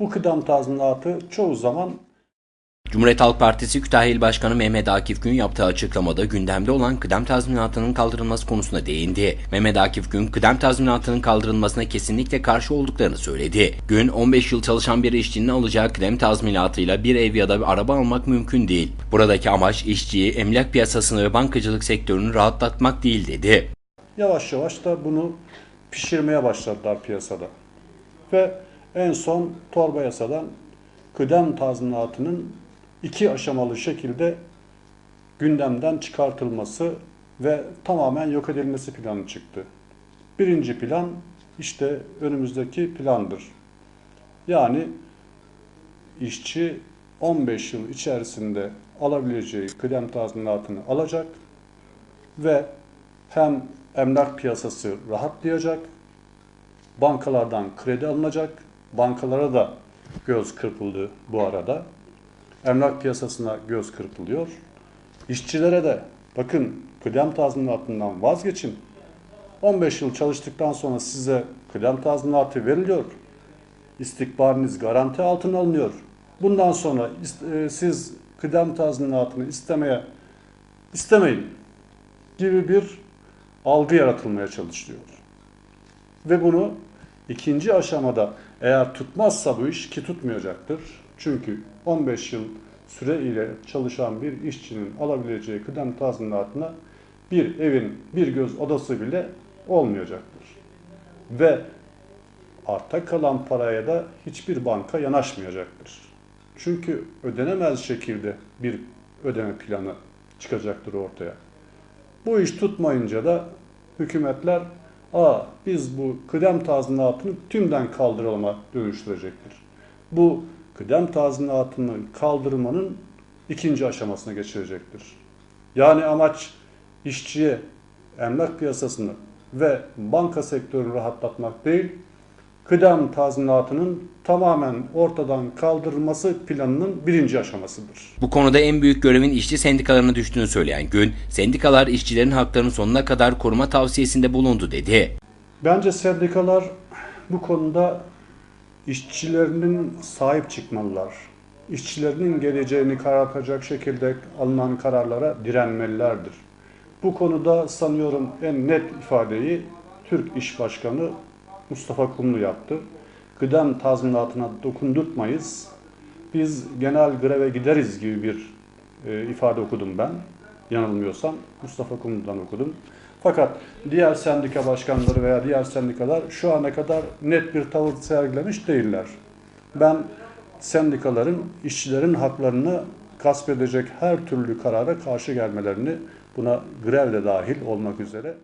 Bu kıdem tazminatı çoğu zaman Cumhuriyet Halk Partisi Kütahya İl Başkanı Mehmet Akif Gün yaptığı açıklamada gündemde olan kıdem tazminatının kaldırılması konusuna değindi. Mehmet Akif Gün kıdem tazminatının kaldırılmasına kesinlikle karşı olduklarını söyledi. Gün 15 yıl çalışan bir işçinin alacağı kıdem tazminatıyla bir ev ya da bir araba almak mümkün değil. Buradaki amaç işçiyi, emlak piyasasını ve bankacılık sektörünü rahatlatmak değil dedi. yavaş yavaş da bunu pişirmeye başladılar piyasada. Ve en son torba yasadan kıdem tazminatının iki aşamalı şekilde gündemden çıkartılması ve tamamen yok edilmesi planı çıktı. Birinci plan işte önümüzdeki plandır. Yani işçi 15 yıl içerisinde alabileceği kıdem tazminatını alacak ve hem emlak piyasası rahatlayacak, bankalardan kredi alınacak, bankalara da göz kırpıldı bu arada. Emlak piyasasına göz kırpılıyor. İşçilere de bakın kıdem tazminatından vazgeçin. 15 yıl çalıştıktan sonra size kıdem tazminatı veriliyor. İstikbaliniz garanti altına alınıyor. Bundan sonra e, siz kıdem tazminatını istemeye istemeyin gibi bir algı yaratılmaya çalışılıyor. Ve bunu ikinci aşamada eğer tutmazsa bu iş ki tutmayacaktır. Çünkü 15 yıl süre ile çalışan bir işçinin alabileceği kıdem tazminatına bir evin bir göz odası bile olmayacaktır. Ve arta kalan paraya da hiçbir banka yanaşmayacaktır. Çünkü ödenemez şekilde bir ödeme planı çıkacaktır ortaya. Bu iş tutmayınca da hükümetler Aa, biz bu kıdem tazminatını tümden kaldırılma dönüştürecektir. Bu kıdem tazminatını kaldırmanın ikinci aşamasına geçirecektir. Yani amaç işçiye emlak piyasasını ve banka sektörünü rahatlatmak değil, kıdem tazminatının tamamen ortadan kaldırılması planının birinci aşamasıdır. Bu konuda en büyük görevin işçi sendikalarına düştüğünü söyleyen Gün, sendikalar işçilerin haklarını sonuna kadar koruma tavsiyesinde bulundu dedi. Bence sendikalar bu konuda işçilerinin sahip çıkmalılar. İşçilerinin geleceğini karartacak şekilde alınan kararlara direnmelilerdir. Bu konuda sanıyorum en net ifadeyi Türk İş Başkanı Mustafa Kumlu yaptı. Kıdem tazminatına dokundurtmayız. Biz genel greve gideriz gibi bir e, ifade okudum ben. Yanılmıyorsam Mustafa Kumlu'dan okudum. Fakat diğer sendika başkanları veya diğer sendikalar şu ana kadar net bir tavır sergilemiş değiller. Ben sendikaların işçilerin haklarını gasp edecek her türlü karara karşı gelmelerini buna grev de dahil olmak üzere